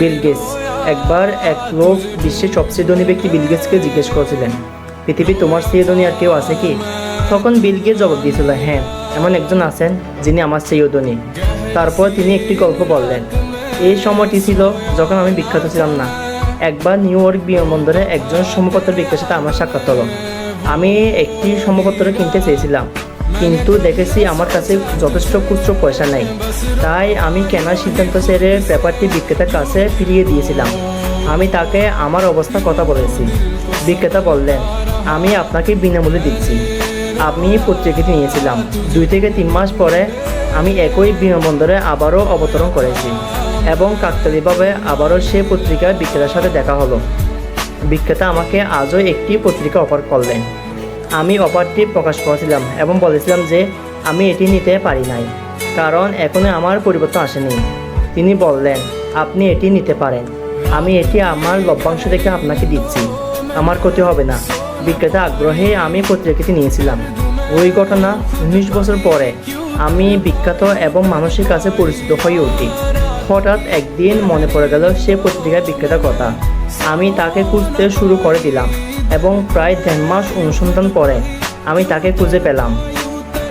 Bill Gates. একবার এক লোক বিশ্বের সবচেয়ে ধনী ব্যক্তি বিল গেটসকে জিজ্ঞেস করেছিলেন, পৃথিবী তোমার চেয়ে ধনী আর কেউ আছে কি? তখন বিল গেটস জবাব দিয়েছিল হ্যাঁ এমন একজন আছেন যিনি আমার চেয়েও ধনী। তারপর তিনি একটি গল্প বললেন। এই সময়টি ছিল যখন আমি বিখ্যাত ছিলাম না। একবার নিউ ইয়র্ক বিমানবন্দরে একজন সম্পত্র ব্যক্তির সাথে আমার সাক্ষাৎ হলো। আমি একটি সম্পত্র কিনতে চেয়েছিলাম। কিন্তু দেখেছি আমার কাছে যথেষ্ট খুচরো পয়সা নেই। তাই আমি কেনার সিদ্ধান্ত সেরে ব্যাপারটি বিক্রেতার কাছে ফিরিয়ে দিয়েছিলাম। আমি তাকে আমার অবস্থা কথা বলেছি। বিক্রেতা বললেন, আমি আপনাকে বিনামূল্যে দিচ্ছি। আমি পত্রিকাটি নিয়েছিলাম। দুই থেকে তিন মাস পরে আমি একই বিমানবন্দরে আবারও অবতরণ করেছি এবং কাকতালিভাবে আবারও সে পত্রিকার বিক্রেতার সাথে দেখা হলো। বিক্রেতা আমাকে আজও একটি পত্রিকা অফার করলেন। আমি অফারটি প্রকাশ করেছিলাম এবং বলেছিলাম যে আমি এটি নিতে পারি নাই, কারণ এখনও আমার পরিবর্তন আসেনি। তিনি বললেন, আপনি এটি নিতে পারেন। আমি এটি আমার লভ্যাংশ থেকে আপনাকে দিচ্ছি। আমার ক্ষতি হবে না। বিক্রেতা আগ্রহে আমি পত্রিকাটি নিয়েছিলাম। ওই ঘটনা উনিশ বছর পরে আমি বিখ্যাত এবং মানুষের কাছে পরিচিত হয়ে উঠি হঠাৎ একদিন মনে পড়ে গেল সে পত্রিকার বিক্রেতার কথা। আমি তাকে খুঁজতে শুরু করে দিলাম এবং প্রায় দেড় মাস অনুসন্ধান পরে আমি তাকে খুঁজে পেলাম।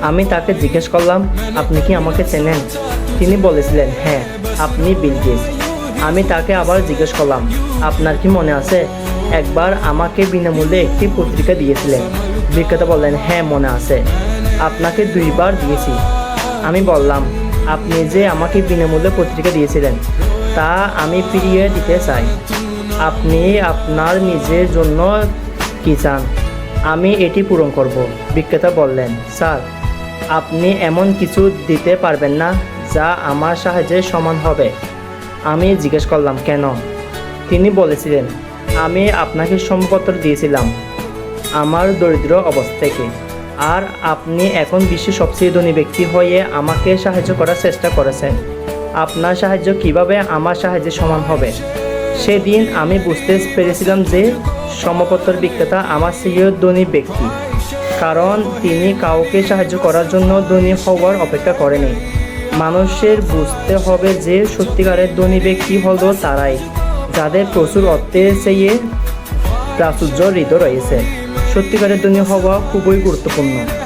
আমি তাকে জিজ্ঞেস করলাম, আপনি কি আমাকে চেনেন? তিনি বলেছিলেন হ্যাঁ আপনি বিল আমি তাকে আবার জিজ্ঞেস করলাম, আপনার কি মনে আছে? একবার আমাকে বিনামূল্যে একটি পত্রিকা দিয়েছিলেন। বিক্রেতা বললেন হ্যাঁ মনে আছে। আপনাকে দুইবার দিয়েছি। আমি বললাম আপনি যে আমাকে বিনামূল্যে পত্রিকা দিয়েছিলেন, তা আমি ফিরিয়ে দিতে চাই। আপনি আপনার নিজের জন্য কি চান? আমি এটি পূরণ করব, বিক্রেতা বললেন। স্যার, আপনি এমন কিছু দিতে পারবেন না, যা আমার সাহায্যে সমান হবে। আমি জিজ্ঞেস করলাম, কেন? তিনি বলেছিলেন, আমি আপনাকে সম্পত্র দিয়েছিলাম, আমার দরিদ্র অবস্থা থেকে। আর আপনি এখন বিশ্বের সবচেয়ে ধনী ব্যক্তি হয়ে আমাকে সাহায্য করার চেষ্টা করেছেন। আপনার সাহায্য কীভাবে আমার সাহায্যের সমান হবে? সেদিন আমি বুঝতে পেরেছিলাম যে সমপত্র বিক্রেতা আমার চেয়েও ধনী ব্যক্তি, কারণ তিনি কাউকে সাহায্য করার জন্য ধনী হওয়ার অপেক্ষা করেনি। মানুষের বুঝতে হবে যে সত্যিকারের ধনী ব্যক্তি হলো তারাই, যাদের প্রচুর অর্থের চেয়ে প্রাচুর্য হৃদয় রয়েছে। সত্যিকারের ধনী হওয়া খুবই গুরুত্বপূর্ণ।